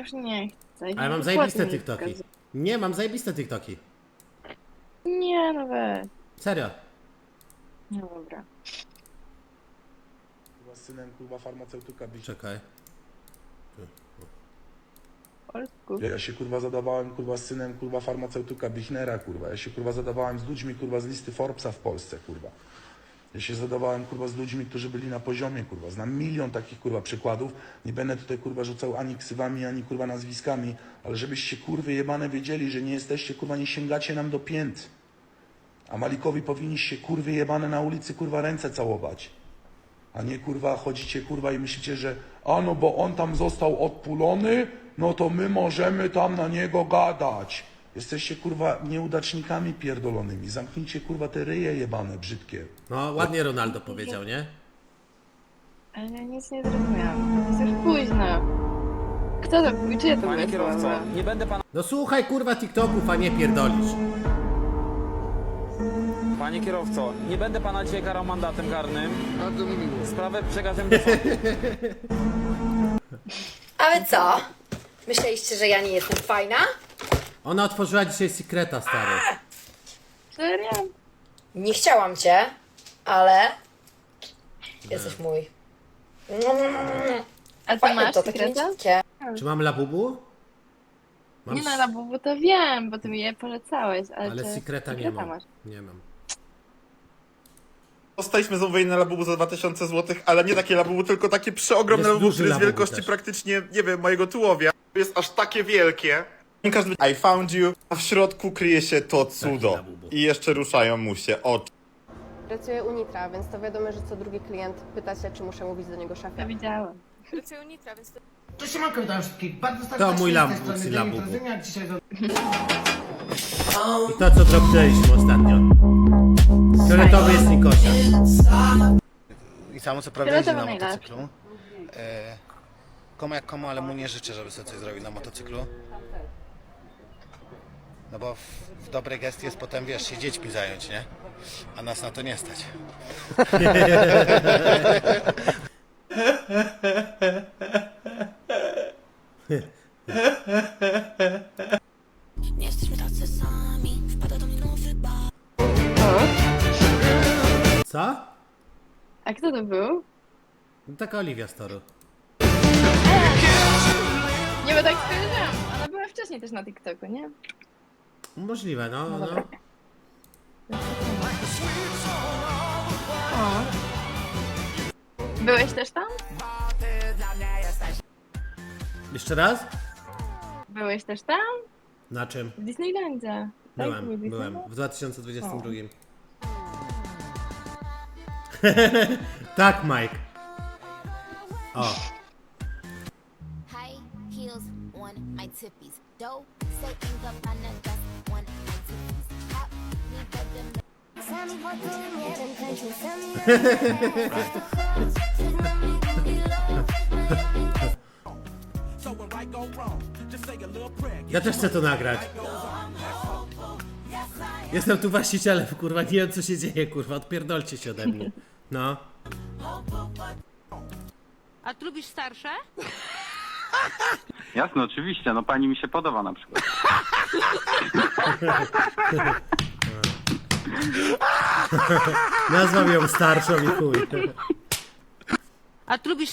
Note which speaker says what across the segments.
Speaker 1: już nie chcę.
Speaker 2: Ale mam zajebiste TikToki. Nie, mam zajebiste TikToki.
Speaker 1: Nie, no weź.
Speaker 2: Serio.
Speaker 1: No dobra.
Speaker 3: Kurwa, z synem kurwa farmaceutyka bić.
Speaker 2: Czekaj.
Speaker 1: Polsku.
Speaker 3: Ja, ja się kurwa zadawałem kurwa z synem kurwa farmaceutyka Bichnera kurwa. Ja się kurwa zadawałem z ludźmi kurwa z listy Forbesa w Polsce kurwa. Ja się zadawałem kurwa z ludźmi, którzy byli na poziomie kurwa. Znam milion takich kurwa przykładów. Nie będę tutaj kurwa rzucał ani ksywami, ani kurwa nazwiskami, ale żebyście kurwy jebane wiedzieli, że nie jesteście kurwa, nie sięgacie nam do pięt. A Malikowi powinniście kurwy jebane na ulicy kurwa ręce całować. A nie kurwa chodzicie kurwa i myślicie, że a no bo on tam został odpulony, no to my możemy tam na niego gadać. Jesteście kurwa nieudacznikami pierdolonymi. Zamknijcie kurwa te ryje jebane brzydkie.
Speaker 2: No, ładnie Ronaldo powiedział, nie?
Speaker 1: Ale ja nic nie zrozumiałam. Jest już późno. Kto to? Czyje to
Speaker 4: Panie kierowco,
Speaker 1: słowa?
Speaker 4: nie będę pana,
Speaker 2: No słuchaj kurwa TikToków, a nie pierdolisz.
Speaker 4: panie kierowco, nie będę pana dzisiaj karał mandatem karnym. Bardzo mi miło. Sprawę przekażemy do sądu.
Speaker 5: A wy co? Myśleliście, że ja nie jestem fajna?
Speaker 2: Ona otworzyła dzisiaj sekreta, stary.
Speaker 1: Serio?
Speaker 5: Nie chciałam cię, ale jesteś mój.
Speaker 1: A ty
Speaker 5: Fajne
Speaker 1: masz
Speaker 5: to, takie
Speaker 1: sekreta?
Speaker 5: mięciutkie.
Speaker 2: Czy mam labubu? Mam
Speaker 1: Nie no,
Speaker 2: s-
Speaker 1: Labubu to wiem, bo ty mi je polecałeś, ale,
Speaker 2: Ale
Speaker 1: czy
Speaker 2: sekreta nie mam.
Speaker 1: masz?
Speaker 2: Nie mam.
Speaker 6: Dostaliśmy zamówienie na labubu za 2000 zł, ale nie takie labubu, tylko takie przeogromne
Speaker 2: Jest
Speaker 6: labubu,
Speaker 2: duży
Speaker 6: które jest
Speaker 2: labubu
Speaker 6: wielkości
Speaker 2: też.
Speaker 6: praktycznie, nie wiem, mojego tułowia. Jest aż takie wielkie. Nie każdy I found you, a w środku kryje się to cudo.
Speaker 2: labubu.
Speaker 6: I jeszcze ruszają mu się oczy.
Speaker 7: Pracuję u Nitra, więc to wiadomo, że co drugi klient pyta się, czy muszę mówić do niego
Speaker 1: To
Speaker 7: szefie.
Speaker 1: widziałem.
Speaker 7: Pracuję u Nitra, więc to...
Speaker 8: To siemanko, witam wszystkich bardzo
Speaker 2: To mój.
Speaker 8: Trazyniak. Dzisiaj do...
Speaker 2: I to co dropnęliśmy ostatnio. Fioletowy jest Nikosia.
Speaker 9: I samo co prawda jeździ na motocyklu. E, komu jak komu, ale mu nie życzę, żeby sobie coś zrobił na motocyklu. No bo w, w dobry gest jest potem, wiesz, się dziećmi zająć, nie? A nas na to nie stać.
Speaker 2: Co?
Speaker 1: A kto to był?
Speaker 2: No taka Oliwia Storu.
Speaker 1: Nie, bo tak spojrzałam. Ona była wcześniej też na TikToku, nie?
Speaker 2: Możliwe, no, no.
Speaker 1: dobra. O. Byłeś też tam?
Speaker 2: Jeszcze raz?
Speaker 1: Byłeś też tam?
Speaker 2: Na czym?
Speaker 1: W Disneylandzie. Tak? Był
Speaker 2: Byłem, byłem. W 2022. tak, Mike. O, ja też chcę to nagrać. Jestem tu właścicielem, kurwa, nie wiem co się dzieje, kurwa, odpierdolcie się ode mnie. No.
Speaker 10: A ty lubisz starsze?
Speaker 11: Jasne, oczywiście, no pani mi się podoba na przykład.
Speaker 2: Nazwam ją starszą i chuj.
Speaker 10: A ty lubisz?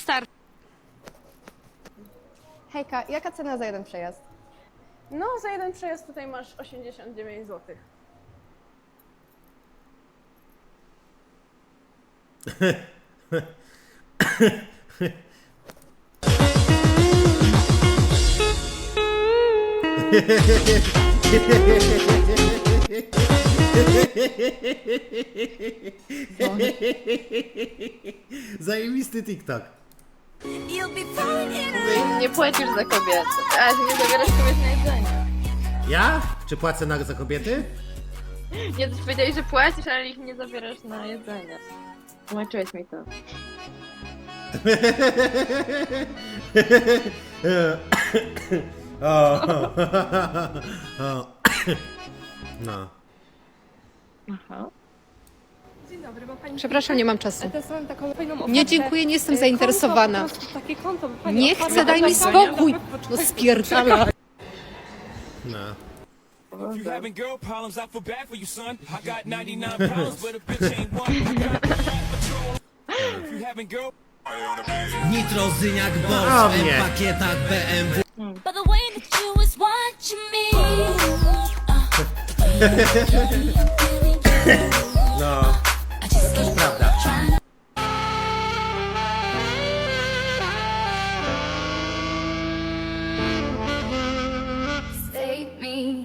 Speaker 7: Hejka, jaka cena za jeden przejazd?
Speaker 10: No, za jeden przejazd tutaj masz 89 zł.
Speaker 2: Zajebisty TikTok.
Speaker 1: Nie płacisz za kobiety. A, ty nie zabierasz kobiet na jedzenie.
Speaker 2: Ja? Czy płacę na, za kobiety?
Speaker 1: Nie, ty powiedziałeś, że płacisz, ale ich nie zabierasz na jedzenie. Tłumaczyłeś mi to.
Speaker 2: o, o. No.
Speaker 1: Aha.
Speaker 10: Dzień dobry, ma pani...
Speaker 7: Przepraszam, nie mam czasu.
Speaker 10: Taką fajną ofertę.
Speaker 7: Nie, dziękuję, nie jestem
Speaker 10: Y,
Speaker 7: zainteresowana.
Speaker 10: Konto, po prostu takie konto, by pani
Speaker 7: Nie
Speaker 10: otwarła
Speaker 7: chcę, daj mi spokój! No spierdala.
Speaker 2: No.
Speaker 4: girl problems, I feel bad for you, son. I got 99 problems, but a bitch ain't one. I got patrol. If you having girl
Speaker 2: Nitrozyniak O Bosch mnie. w pakietach BMW.
Speaker 12: By the way that you was watching me.
Speaker 2: No, to prawda.
Speaker 12: Save me.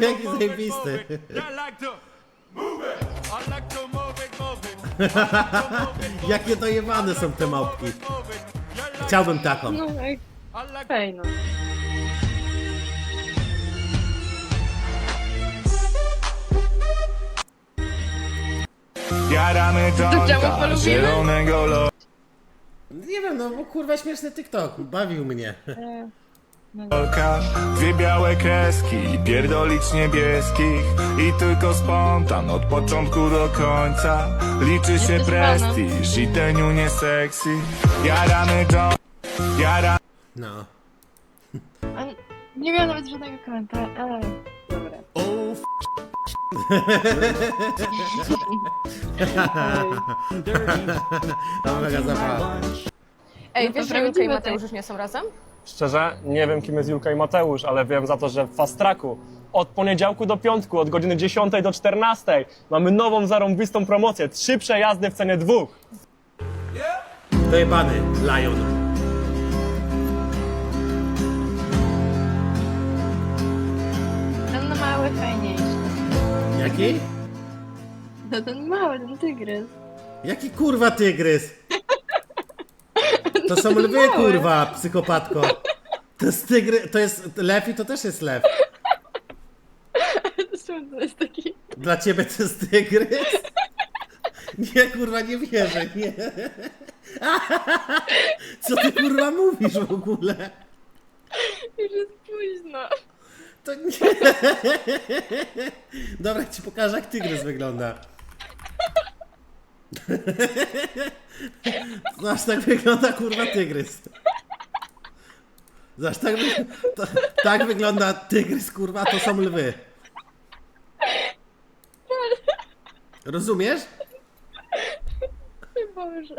Speaker 2: Jaki zajebisty. Jakie dojebane są te małpki. Chciałbym taką.
Speaker 1: No, jak... Fajno.
Speaker 6: Jaramy
Speaker 1: jointa, zielonego
Speaker 2: Nie wiem, no bo kurwa śmieszny TikTok. Bawił mnie.
Speaker 1: E,
Speaker 6: dwie białe kreski, pierdolić niebieskich I tylko spontan od początku do końca Liczy się
Speaker 1: Jesteś
Speaker 6: prestiż i teniu nie sexy Jaramy John, jaramy
Speaker 2: No.
Speaker 1: nie miałam nawet żadnego komentarza, ale... Dobra.
Speaker 2: O, f... To mega.
Speaker 7: Ej,
Speaker 1: No to
Speaker 7: wiesz, że Julka i
Speaker 1: prawdziwe
Speaker 7: Mateusz już nie są razem?
Speaker 4: Szczerze, nie wiem kim jest Julka i Mateusz, ale wiem za to, że w Fast Tracku od poniedziałku do piątku, od godziny 10 do 14 mamy nową zarąbistą promocję. Trzy przejazdy w cenie dwóch.
Speaker 2: Dojebany Lion.
Speaker 1: Ten mały fajniejszy.
Speaker 2: Jaki?
Speaker 1: No ten mały, ten tygrys.
Speaker 2: Jaki kurwa tygrys? To są lwy, kurwa, psychopatko. To jest tygry, to jest lew i to też jest lew.
Speaker 1: Zresztą to jest taki...
Speaker 2: Dla ciebie to jest tygrys? Nie, kurwa, nie wierzę, nie. Co ty kurwa mówisz w ogóle?
Speaker 1: Już jest późno.
Speaker 2: To nie. Dobra, ci pokażę jak tygrys wygląda. Znasz, tak wygląda kurwa tygrys. Znasz, tak, wy... to, tak wygląda tygrys, kurwa, to są lwy. Rozumiesz?
Speaker 1: Boże.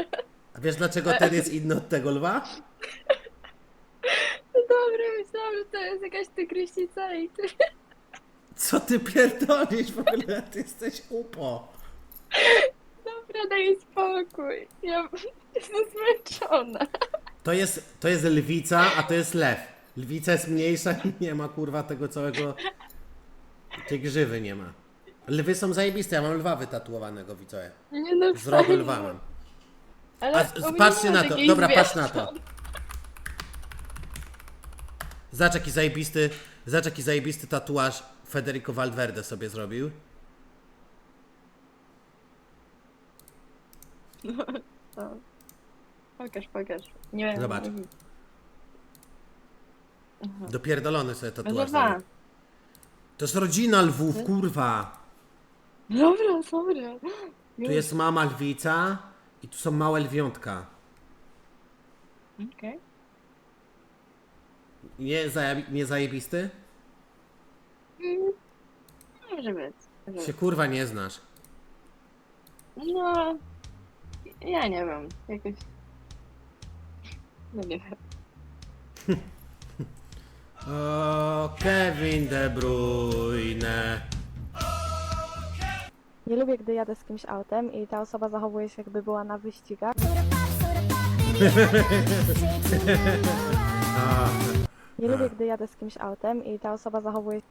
Speaker 2: A wiesz dlaczego ten jest inny od tego lwa?
Speaker 1: No dobra, myślałam, że to jest jakaś tygrysica i ty...
Speaker 2: Co ty pierdolisz w ogóle? Ty jesteś upo.
Speaker 1: Daj spokój. Ja jestem zmęczona.
Speaker 2: To jest, to jest lwica, a to jest lew. Lwica jest mniejsza i nie ma kurwa tego całego. Tej grzywy nie ma. Lwy są zajebiste, ja mam lwa wytatuowanego, widzowie.
Speaker 1: Nie no, fajnie.
Speaker 2: lwa mam.
Speaker 1: Ale
Speaker 2: A
Speaker 1: u
Speaker 2: z-
Speaker 1: mnie
Speaker 2: patrzcie
Speaker 1: nie ma
Speaker 2: na to,
Speaker 1: takich
Speaker 2: dobra,
Speaker 1: zwierząt.
Speaker 2: patrz na to. Zobacz jaki zajebisty, zobacz jaki zajebisty tatuaż Federico Valverde sobie zrobił.
Speaker 1: To. Pokaż, pokaż. Nie wiem.
Speaker 2: Zobacz.
Speaker 1: nie widzę.
Speaker 2: Dopierdolony sobie
Speaker 1: No
Speaker 2: tatuaż
Speaker 1: dwa.
Speaker 2: zrobił. To jest rodzina lwów, kurwa.
Speaker 1: Dobra, dobra.
Speaker 2: Tu jest mama lwica i tu są małe lwiątka.
Speaker 1: Okej.
Speaker 2: Nie, zajebi- nie zajebisty?
Speaker 1: Mm, Może być. Może
Speaker 2: Się
Speaker 1: być.
Speaker 2: kurwa nie znasz.
Speaker 1: No... Ja nie wiem. Jakoś... No nie wiem.
Speaker 2: O, Kevin De Bruyne.
Speaker 10: Nie lubię, gdy jadę z kimś autem i ta osoba zachowuje się, jakby była na wyścigach. Nie lubię, gdy jadę z kimś autem i ta osoba zachowuje się...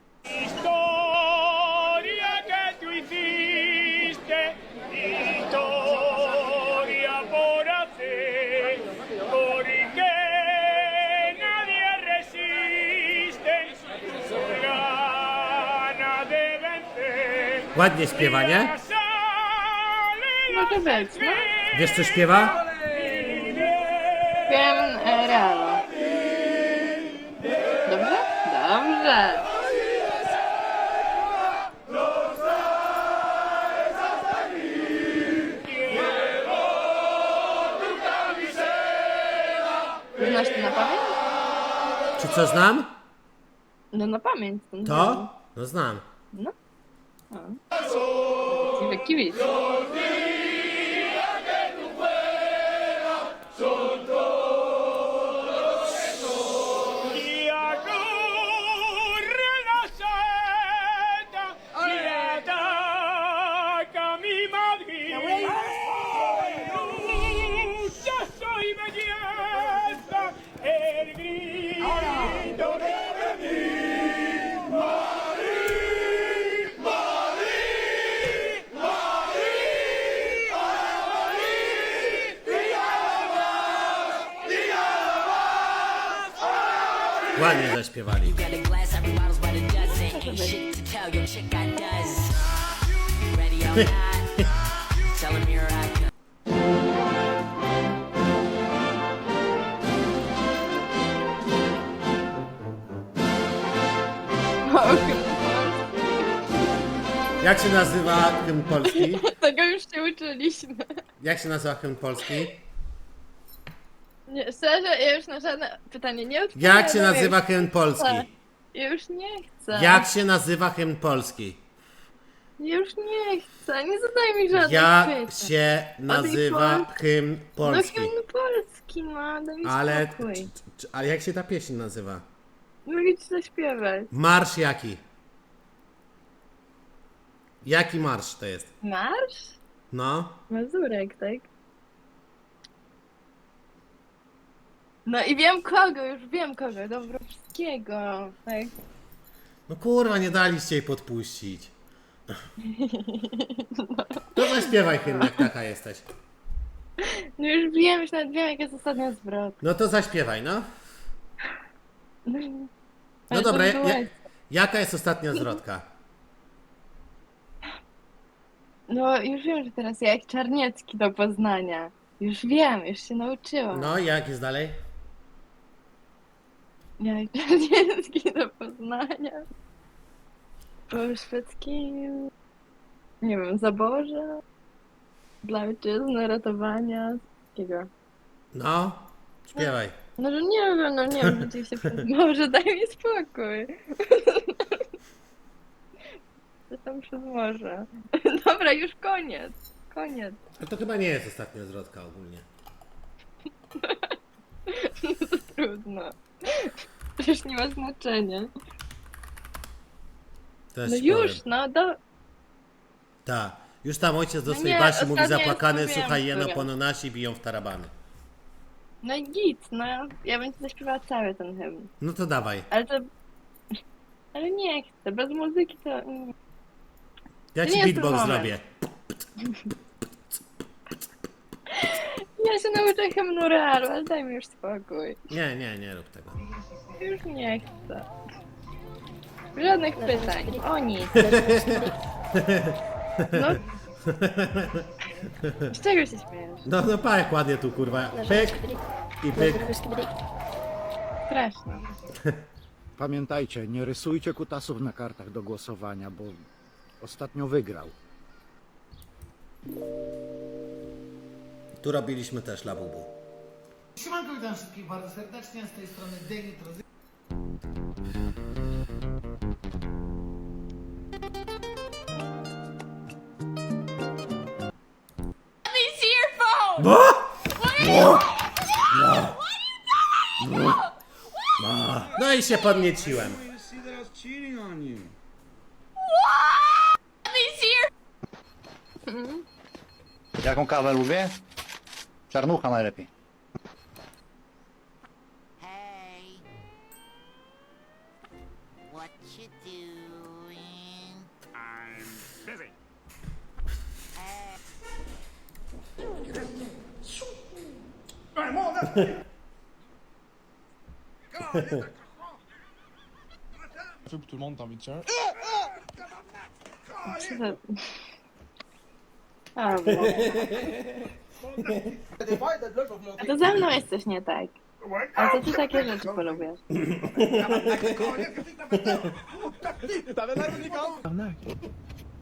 Speaker 2: Ładnie śpiewa, nie?
Speaker 1: Może być, no.
Speaker 2: Wiesz co śpiewa?
Speaker 1: Wiem e, Realo. Dobrze. Znasz to na pamięć?
Speaker 2: Czy co znam?
Speaker 1: No na pamięć. ten
Speaker 2: To? No znam.
Speaker 1: No. Ciebie kibic.
Speaker 2: Ładnie zaśpiewali. Jak się nazywa hymn polski?
Speaker 1: Tego już się uczyliśmy.
Speaker 2: Jak się nazywa hymn polski?
Speaker 1: Nie, szczerze, ja już na żadne pytanie nie odpowiadam.
Speaker 2: Jak się nazywa hymn polski?
Speaker 1: Ja już nie chcę.
Speaker 2: Jak się nazywa hymn polski?
Speaker 1: Ja już nie chcę. Nie zadaj mi żadnych
Speaker 2: Jak
Speaker 1: pytań.
Speaker 2: się nazywa
Speaker 1: Polski?
Speaker 2: hymn polski?
Speaker 1: No hymn polski, no, daj mi
Speaker 2: Ale,
Speaker 1: spokój.
Speaker 2: c- c- ale jak się ta pieśń nazywa?
Speaker 1: Mogę ci zaśpiewać.
Speaker 2: Marsz jaki? Jaki marsz to jest?
Speaker 1: Marsz?
Speaker 2: No.
Speaker 1: Mazurek, tak? No i wiem kogo, już wiem kogo. Dobrowskiego, tak?
Speaker 2: No kurwa, nie daliście jej podpuścić. To zaśpiewaj hymn, jak taka jesteś.
Speaker 1: No już wiem, już nawet wiem, jak jest ostatnia zwrot.
Speaker 2: No to zaśpiewaj, no. No
Speaker 1: Ale
Speaker 2: dobra,
Speaker 1: to
Speaker 2: ja, ja, jaka jest ostatnia zwrotka?
Speaker 1: No już wiem, że teraz jak Czarniecki do Poznania. Już wiem, już się nauczyłam.
Speaker 2: No i jak jest dalej?
Speaker 1: Jak Czarniecki do Poznania. Po szwedzkim... Nie wiem, zaborze. Dla ojczyzny, ratowania. Takiego.
Speaker 2: No, śpiewaj.
Speaker 1: No, że nie wiem, no nie wiem, gdzie się może daj mi spokój. Co tam przez morze? Dobra, już koniec. Koniec.
Speaker 2: Ale to chyba nie jest ostatnia zwrotka ogólnie.
Speaker 1: Trudno. Przecież nie ma znaczenia.
Speaker 2: Też
Speaker 1: No
Speaker 2: ci
Speaker 1: już,
Speaker 2: powiem.
Speaker 1: no do...
Speaker 2: Tak. Już tam ojciec do
Speaker 1: No
Speaker 2: swojej
Speaker 1: nie,
Speaker 2: Basi mówi zapłakany, słuchaj, jeno nasi biją w tarabany.
Speaker 1: No i git, no. Ja bym ci zaśpiewała cały ten hymn.
Speaker 2: No to dawaj.
Speaker 1: Ale to... Ale nie chcę, bez muzyki to...
Speaker 2: Ja
Speaker 1: To
Speaker 2: ci
Speaker 1: nie jest ten
Speaker 2: beatbox
Speaker 1: moment.
Speaker 2: zrobię.
Speaker 1: Ja się nauczę hymnu realu, ale daj mi już spokój.
Speaker 2: Nie, nie, nie rób tego.
Speaker 1: Już nie chcę. Żadnych pytań. O nic. No. Z czego się śmiejesz?
Speaker 2: No, no pa jak ładnie tu kurwa. Pyk i pyk.
Speaker 1: Straszne.
Speaker 8: Pamiętajcie, nie rysujcie kutasów na kartach do głosowania, bo ostatnio wygrał.
Speaker 2: Tu robiliśmy też labubu.
Speaker 8: Siemanko, witam wszystkich bardzo serdecznie, z tej strony Daily
Speaker 2: Bo? No i się podnieciłem.
Speaker 9: Jaką kawę lubię? Czarnucha najlepiej.
Speaker 12: Hey. What you doing?
Speaker 1: Co za... A, bo... A to ze mną jest coś nie tak. A to ty takie rzeczy polubiasz.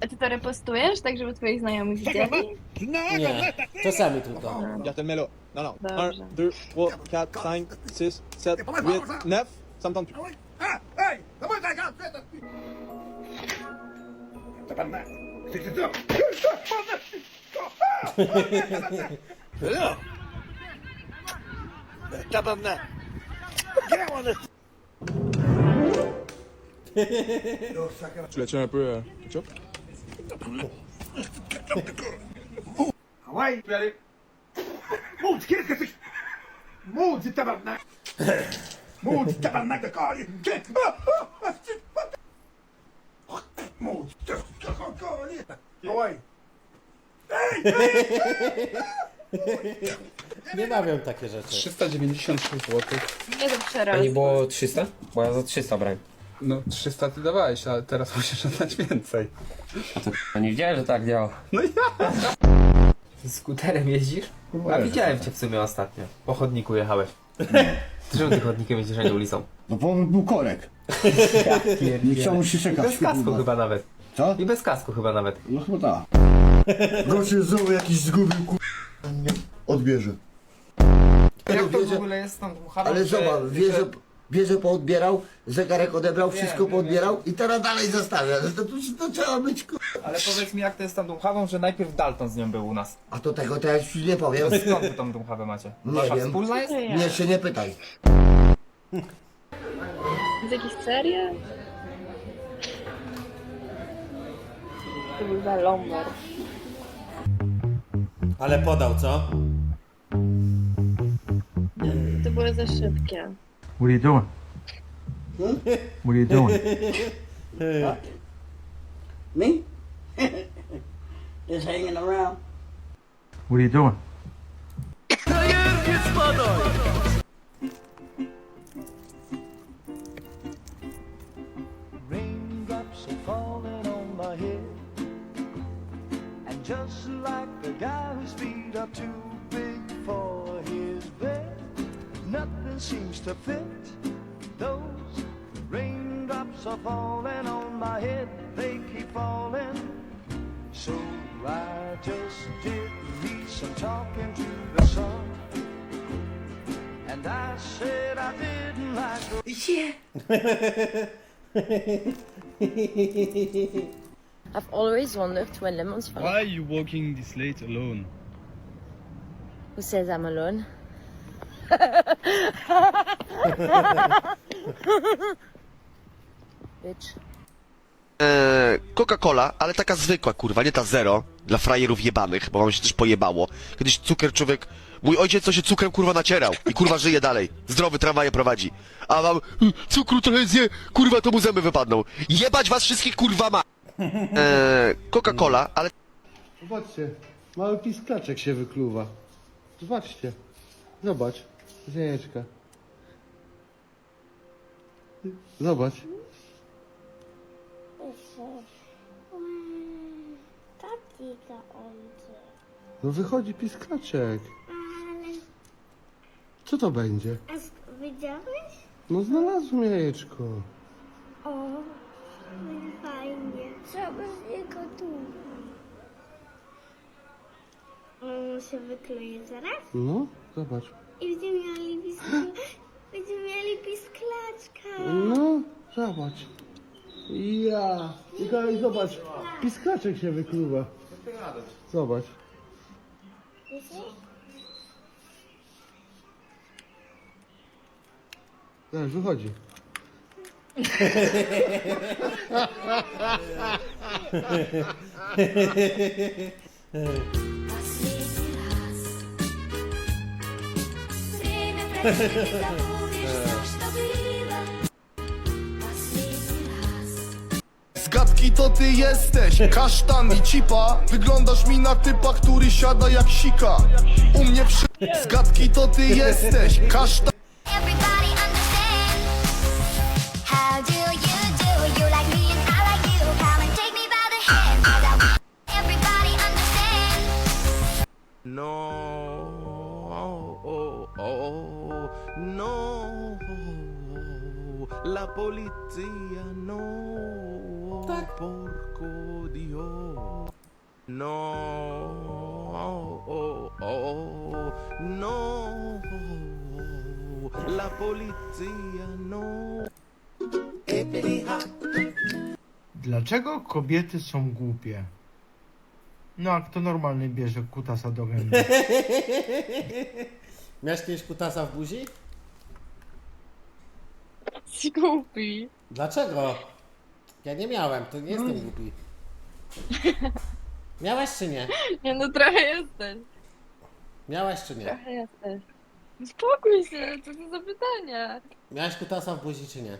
Speaker 1: A ty to repostujesz, tak żeby twoi znajomi widzieli?
Speaker 2: Nie, czasami tylko.
Speaker 13: Melo. No, no.
Speaker 1: Dobrze.
Speaker 13: 2, 4, 4, 5, 6, 7, 8, 9, sometimes. Là, tabarnak. Tu l'as tué un peu, euh, ketchup? Ah ouais, je vais aller.
Speaker 14: Maudit, qu'est-ce que c'est? Maudit tabarnak! Maudit tabarnak de carré! Ah, ah, ah, oh, maudit tabarnak de carré! Ouais!
Speaker 2: Nie bawią takie rzeczy.
Speaker 15: 396 zł.
Speaker 1: Nie do przerastu.
Speaker 15: było 300? Bo ja za 300 brałem.
Speaker 16: No 300 ty dawałeś, ale teraz musisz oddać więcej.
Speaker 15: No nie wiedziałem, że tak działa.
Speaker 16: No ja!
Speaker 15: Skuterem jeździsz? A widziałem cię w sumie ostatnio. Po chodniku jechałeś. Czemu ty chodnikiem jeździsz, a nie ulicą?
Speaker 8: No bo był korek. Nie chciał się
Speaker 15: I
Speaker 8: czekać.
Speaker 15: bez kasku chyba nawet.
Speaker 8: Co?
Speaker 15: I bez kasku chyba nawet.
Speaker 8: No chyba tak. Gościu znowu jakiś zgubił ku... Odbierze.
Speaker 15: Jak to w ogóle jest tam
Speaker 8: Ale zobacz, wieżę, wieżę poodbierał, zegarek odebrał, wszystko poodbierał i teraz dalej zostawia. No to, to, to trzeba być ku...
Speaker 15: Ale powiedz mi jak to jest tam Dumchawą, że najpierw Dalton z nią był u nas.
Speaker 8: A to tego to ja ci nie powiem.
Speaker 15: Skąd wy tą Dumchawę macie?
Speaker 8: Nie
Speaker 15: Wasza
Speaker 8: wiem.
Speaker 15: wspólna jest?
Speaker 8: Nie, się nie pytaj.
Speaker 1: Z jakiejś serii? To był za Lombard.
Speaker 2: Ale podał, co?
Speaker 1: To było za szybkie.
Speaker 16: What are you doing? What are you doing?
Speaker 8: Me? Just hanging around.
Speaker 16: What are you doing?
Speaker 14: Raindrops are falling on my head. And just like the guy whose feet are too big for his bed, nothing seems to fit. Those raindrops are falling on my head, they keep falling. So I just did me some talking to the sun. And I said I didn't like
Speaker 5: I've always wondered when lemons fall.
Speaker 13: Why are you walking this late alone?
Speaker 5: Who says I'm alone? Bitch.
Speaker 9: Coca-Cola, ale taka zwykła, kurwa, nie ta zero, dla frajerów jebanych, bo wam się też pojebało. Kiedyś cukier człowiek, mój ojciec to się cukrem kurwa nacierał i kurwa żyje dalej. Zdrowy tramwaje prowadzi. A wam, "Y, cukru trochę zje, kurwa to mu zęby wypadną. Jebać was wszystkich kurwa ma. Eee, Coca-Cola, ale
Speaker 14: Zobaczcie, mały pisklaczek się wykluwa. Zobaczcie. Zobacz, zajeczka. Zobacz. No wychodzi pisklaczek. Co to będzie?
Speaker 12: Widziałeś?
Speaker 14: No znalazłem jajeczko.
Speaker 12: O, fajnie. Trzeba z niego tu. On się wykleje zaraz
Speaker 14: No, zobacz.
Speaker 12: i będziemy mieli piskla... będziemy mieli pisklaczka.
Speaker 14: No, zobacz. Ja. Mikołaj, zobacz. Pisklaczek się wykluwa. Zobacz. Tak, wychodzi.
Speaker 16: Zgadki to ty jesteś, kasztan i cipa. Wyglądasz mi na typa, który siada jak sika. U mnie przy... Zgadki to ty jesteś, kasztan no,
Speaker 6: la polizia no.
Speaker 17: Dlaczego kobiety są głupie? No a kto normalny bierze kutasa do gęby?
Speaker 2: Miałeś kiedyś kutasa w buzi?
Speaker 1: Głupi.
Speaker 2: Dlaczego? Ja nie miałem, to nie jestem głupi. Miałeś czy nie?
Speaker 1: Nie no, trochę jesteś.
Speaker 2: Miałeś czy nie?
Speaker 1: Trochę jesteś. Spokój się, co to za pytania?
Speaker 2: Miałeś kutasa w buzi czy nie?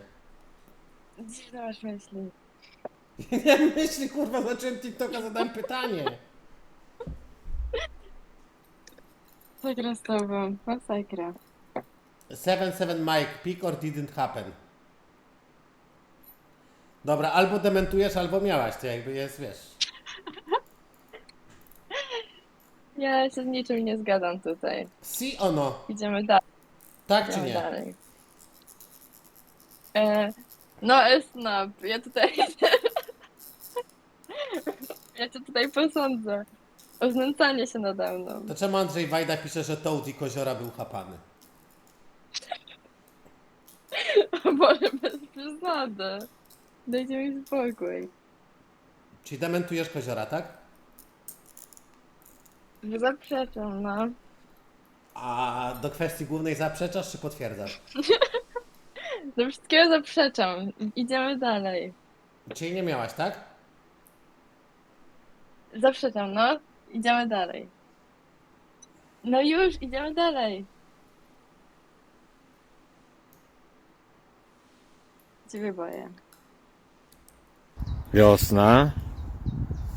Speaker 1: Dziwne masz myśli.
Speaker 2: Nie myśli, kurwa, zacząłem TikToka, zadałem pytanie.
Speaker 1: Masakra z tobą, masakra.
Speaker 2: 7-7 Mike, pick or didn't happen. Dobra, albo dementujesz, albo miałaś, to jakby jest, wiesz.
Speaker 1: Ja się z niczym nie zgadzam tutaj.
Speaker 2: Si or no?
Speaker 1: Idziemy dalej.
Speaker 2: Tak czy
Speaker 1: Idziemy
Speaker 2: nie?
Speaker 1: dalej. E, no, Snap, ja tutaj... ja cię tutaj posądzę. O znęcanie się nade mną.
Speaker 2: To czemu Andrzej Wajda pisze, że Toad i Koziora był chapany?
Speaker 1: O Boże, bez przesady. Dajcie mi spokój.
Speaker 2: Czyli dementujesz Koziora, tak?
Speaker 1: Zaprzeczam, no.
Speaker 2: A do kwestii głównej zaprzeczasz czy potwierdzasz?
Speaker 1: Do wszystkiego zaprzeczam. Idziemy dalej.
Speaker 2: Czyli nie miałaś, tak?
Speaker 1: Zaprzeczam, no. Idziemy dalej. No już, idziemy dalej. Ciebie boję.
Speaker 18: Wiosna,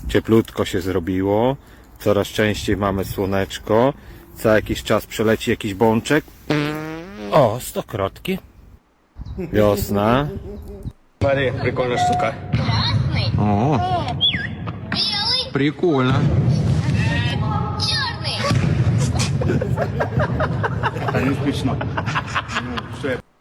Speaker 18: cieplutko się zrobiło, coraz częściej mamy słoneczko, co jakiś czas przeleci jakiś bączek. O, stokrotki. Wiosna.
Speaker 4: Смотри, прикольная штука.
Speaker 18: O,
Speaker 12: Прикольно.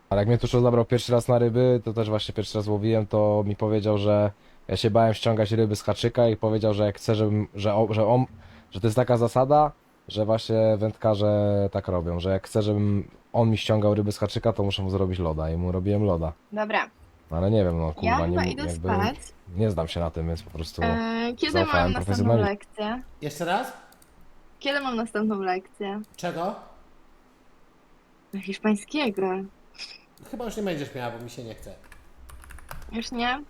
Speaker 19: Ale jak mnie Tuszo zabrał pierwszy raz na ryby, to też właśnie pierwszy raz łowiłem, to mi powiedział, że ja się bałem ściągać ryby z haczyka i powiedział, że jak chcę, żebym, że, o, że, on, że to jest taka zasada, że właśnie wędkarze tak robią, że jak chcę, żebym on mi ściągał ryby z haczyka, to muszę mu zrobić loda i mu robiłem loda.
Speaker 1: Dobra.
Speaker 19: No ale nie wiem, no kurwa,
Speaker 1: Ja chyba
Speaker 19: nie,
Speaker 1: idę
Speaker 19: jakby,
Speaker 1: spać.
Speaker 19: nie znam się na tym, więc po prostu
Speaker 1: E, kiedy
Speaker 19: zaufałem
Speaker 1: mam następną
Speaker 19: profesjonalnie.
Speaker 1: lekcję?
Speaker 2: Jeszcze raz?
Speaker 1: Kiedy mam następną lekcję?
Speaker 2: Czego?
Speaker 1: Hiszpańskiego.
Speaker 2: Chyba już nie będziesz miała, bo mi się nie chce.
Speaker 1: Już nie?